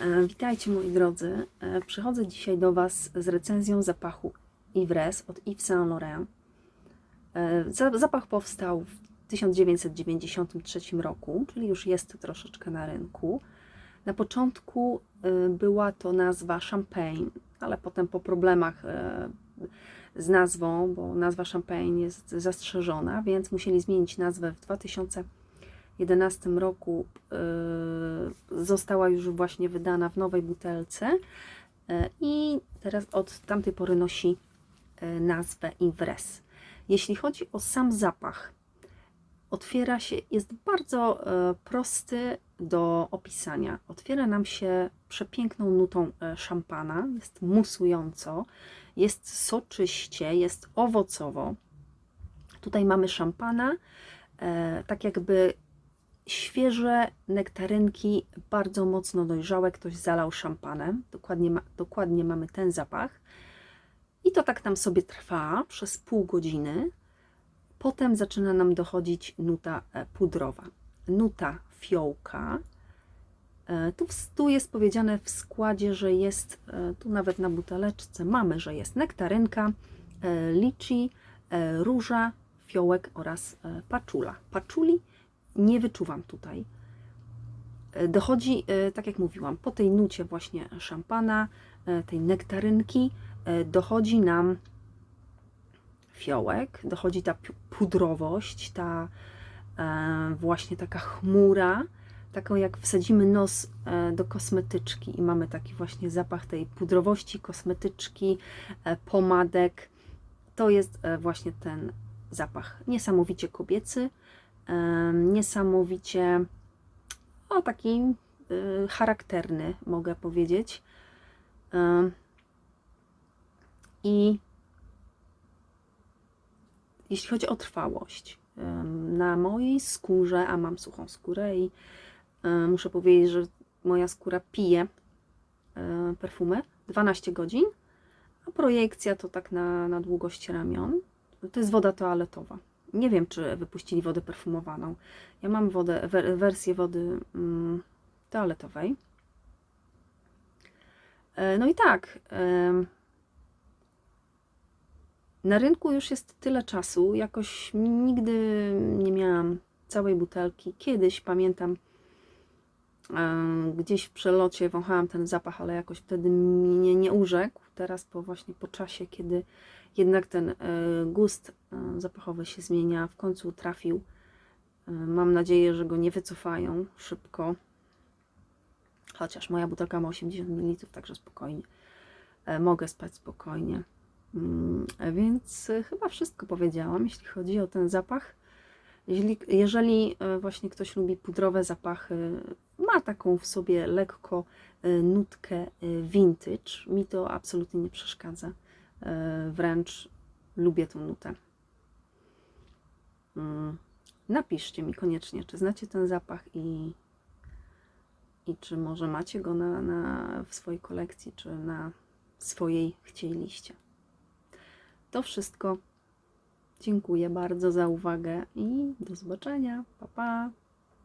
E, Witajcie moi drodzy. E, Przychodzę dzisiaj do Was z recenzją zapachu Ivres od Yves Saint Laurent. E, za- Zapach powstał w 1993 roku, czyli już jest troszeczkę na rynku. Na początku była to nazwa Champagne, ale potem po problemach z nazwą, bo nazwa Champagne jest zastrzeżona, więc musieli zmienić nazwę w 2011 roku. e, Została już właśnie wydana w nowej butelce e, i teraz od tamtej pory nosi e, nazwę Ivres. Jeśli chodzi o sam zapach, otwiera się, jest bardzo prosty do opisania. Otwiera nam się przepiękną nutą szampana, jest musująco, jest soczyście, jest owocowo. Tutaj mamy szampana, tak jakby świeże nektarynki, bardzo mocno dojrzałe, ktoś zalał szampanem. Dokładnie, ma, dokładnie mamy ten zapach. I to tak nam sobie trwa przez pół godziny. Potem zaczyna nam dochodzić nuta e, pudrowa. Nuta fiołka. E, Tu, tu jest powiedziane w składzie, że jest, e, tu nawet na buteleczce mamy, że jest nektarynka, liczy, róża, fiołek oraz paczula. Paczuli nie wyczuwam tutaj. E, Dochodzi, e, tak jak mówiłam, po tej nucie właśnie szampana, e, tej nektarynki, dochodzi nam fiołek, dochodzi ta pudrowość, ta właśnie taka chmura, taką jak wsadzimy nos do kosmetyczki i mamy taki właśnie zapach tej pudrowości kosmetyczki, pomadek. To jest właśnie ten zapach niesamowicie kobiecy, niesamowicie o taki e, charakterny, mogę powiedzieć. I jeśli chodzi o trwałość, na mojej skórze, a mam suchą skórę i muszę powiedzieć, że moja skóra pije perfumy 12 godzin, a projekcja to tak na, na długość ramion. To jest woda toaletowa. Nie wiem, czy wypuścili wodę perfumowaną. Ja mam wodę, wer, wersję wody mm, toaletowej. E, No i tak. na rynku już jest tyle czasu, jakoś nigdy nie miałam całej butelki. Kiedyś pamiętam, gdzieś w przelocie wąchałam ten zapach, ale jakoś wtedy mnie nie urzekł. Teraz po właśnie po czasie, kiedy jednak ten e, gust e, zapachowy się zmienia, w końcu trafił. E, Mam nadzieję, że go nie wycofają szybko. Chociaż moja butelka ma 80 ml, także spokojnie. Mogę spać spokojnie. Mm, Więc chyba wszystko powiedziałam, jeśli chodzi o ten zapach. Jeżeli, właśnie ktoś lubi pudrowe zapachy, ma taką w sobie lekko e, nutkę e, vintage. Mi to absolutnie nie przeszkadza. E, Wręcz lubię tą nutę. Mm, Napiszcie mi koniecznie, czy znacie ten zapach i, i czy może macie go na, na, w swojej kolekcji, czy na swojej chcieliście. To wszystko. Dziękuję bardzo za uwagę i do zobaczenia. Pa, pa.